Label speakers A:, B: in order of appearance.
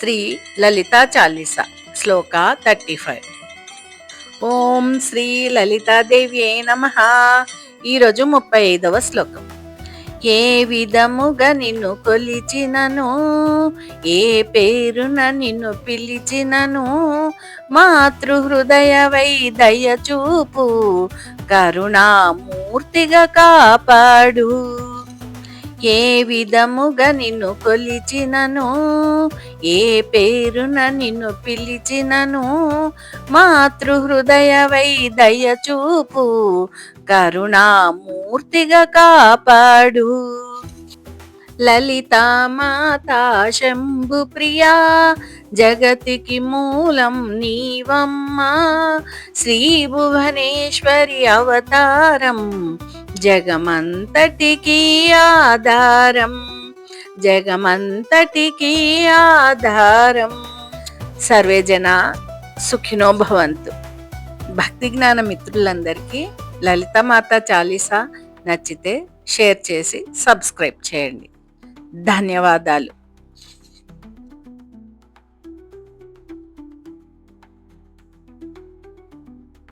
A: శ్రీ లలితా చాలీస శ్లోక thirty five. ఓం శ్రీ లలితాదేవ్యే నమ. ఈరోజు ముప్పై ఐదవ శ్లోకం. ఏ విధముగా నిన్ను కొలిచినను ఏ పేరున నిన్ను పిలిచినను మాతృహృదయవై దయ చూపు కరుణామూర్తిగా కాపాడు. ఏ విధముగా నిన్ను కొలిచినను? ఏ పేరున నిన్ను పిలిచినను? మాతృహృదయవై దయ చూపు కరుణామూర్తిగా కాపాడు. లలితా మాతా శంభు ప్రియా జగతికి మూలం నీవమ్మా. శ్రీ భువనేశ్వరి అవతారం జగమంతటికి ఆధారం జగమంతటికి ఆధారం. సర్వే జన సుఖినో భవంతు. భక్తి జ్ఞాన మిత్రులందరికీ లలితమాత చాలీసా నచ్చితే షేర్ చేసి సబ్స్క్రైబ్ చేయండి. ధన్యవాదాలు.